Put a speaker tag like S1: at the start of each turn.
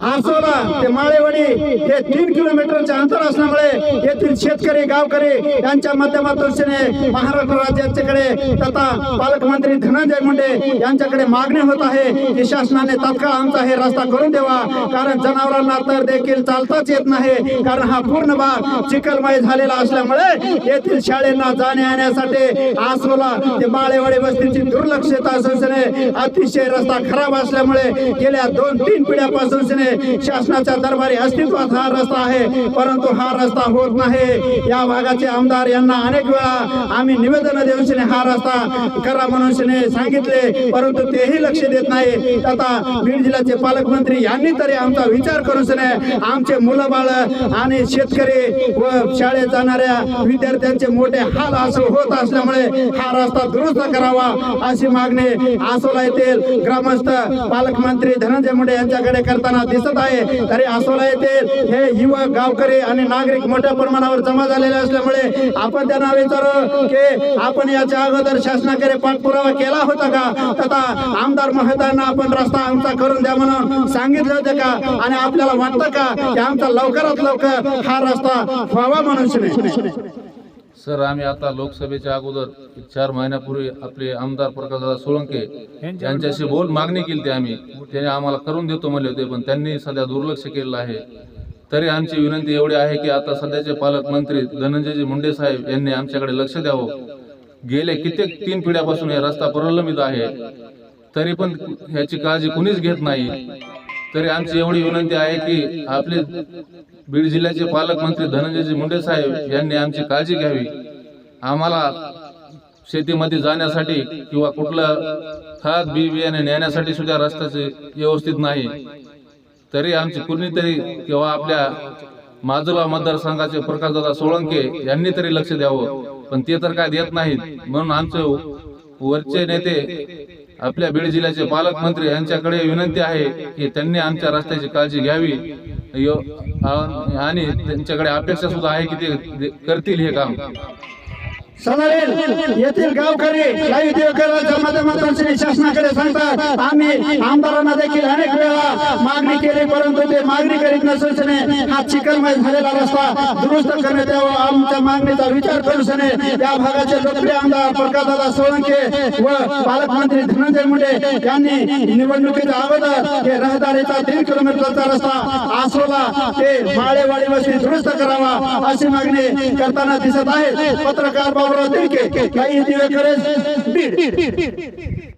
S1: आसोला ते माळेवाडी हे तीन किलोमीटरचे अंतर असल्यामुळे येथील शेतकरी गावकरी यांच्या माध्यमातून महाराष्ट्र राज्याच्याकडे तथा पालकमंत्री धनंजय मुंडे यांच्याकडे मागणी होत आहे की शासनाने तात्काळ आमचा हे रस्ता करून द्यावा. कारण जनावरांना तर देखील चालताच येत नाही. कारण हा पूर्ण भाग चिखलमय झालेला असल्यामुळे येथील शाळेंना जाण्या येण्यासाठी आसोला ते माळेवाडी वस्तीची दुर्लक्षता संस्थेने अतिशय रस्ता खराब असल्यामुळे गेल्या दोन तीन पिढ्यापासून शासनाच्या दरबारी अस्तित्वात हा रस्ता आहे परंतु हा रस्ता होत नाही. या भागाचे आमदार यांना अनेक वेळा आम्ही निवेदन देऊन हा रस्ता करा म्हणून सांगितले परंतु तेही लक्ष देत नाही. आता बीड जिल्ह्याचे पालकमंत्री यांनी तरी आमचा विचार करून आमचे मुलं बाळ आणि शेतकरी व शाळेत जाणाऱ्या विद्यार्थ्यांचे मोठे हाल असं होत असल्यामुळे हा रस्ता दुरुस्त करावा अशी मागणी आसोला येथील ग्रामस्थ पालकमंत्री धनंजय मुंडे यांच्याकडे करताना दिसत आहे. तरी आसोला येथील हे युवक गावकरी आणि नागरिक मोठ्या प्रमाणावर जमा झालेले असल्यामुळे आपण त्यांना विचारू की आपण याच्या अगोदर शासनाकडे पाठपुरावा केला होता का? तथा आमदार महोदयांना आपण रस्ता आमचा करून द्या म्हणून सांगितलं होतं का? आणि आपल्याला वाटतं का की आमचा लवकरात लवकर हा रस्ता व्हावा म्हणून शने
S2: सर आम्ही आता लोकसभेच्या अगोदर चार महिन्यापूर्वी आपले आमदार प्रकाशदादा सोळंके यांच्याशी बोल मागणी केली आम्ही. त्याने आम्हाला करून देतो म्हणले होते पण त्यांनी सध्या दुर्लक्ष केलेलं आहे. तरी आमची विनंती एवढी आहे की आता सध्याचे पालकमंत्री धनंजयजी मुंडे साहेब यांनी आमच्याकडे लक्ष द्यावं. गेले कित्येक तीन पिढ्यापासून हे रस्ता प्रलंबित आहे. तरी पण ह्याची काळजी कुणीच घेत नाही. तरी आमची एवढी विनंती आहे की आपले बीड जिल्ह्याचे पालकमंत्री धनंजयजी मुंडे साहेब यांनी आमची काळजी घ्यावी. आम्हाला शेतीमध्ये जाण्यासाठी किंवा कुठलं खात बी बियाणे नेण्यासाठी सुद्धा रस्त्याचे व्यवस्थित नाही. तरी आमची कुणीतरी किंवा आपल्या माजोला मतदारसंघाचे प्रकाशदादा सोळंके यांनी तरी लक्ष द्यावं. पण ते तर काय देत नाहीत. म्हणून आमचे वरचे नेते आपल्या बीड जिल्ह्याचे पालकमंत्री यांच्याकडे विनंती आहे की त्यांनी आमच्या रस्त्याची काळजी घ्यावी. यो- आणि त्यांच्याकडे अपेक्षा सुद्धा आहे की ते करतील हे काम.
S1: सदारेल येथील गावकरी काही देवकराच्या माध्यमातून शासनाकडे सांगतात आम्ही आमदारांना देखील अनेक वेळा मागणी केली परंतु ते मागणी करीत नसल्याने हा चिकलमय झालेला रस्ता दुरुस्त करण्यात यावा आमच्या मागणीचा विचार करून या भागाचे लोकप्रिय आमदार प्रकाशदादा सोळंके व पालकमंत्री धनंजय मुंडे यांनी निवडणुकीच्या अगोदर हे रहदारीचा तीन किलोमीटरचा रस्ता आसोला ते माळेवाडी वस्ती दुरुस्त करावा अशी मागणी करताना दिसत आहे पत्रकार बाबा बाबुराव तिडके काही दिवेकरे बीड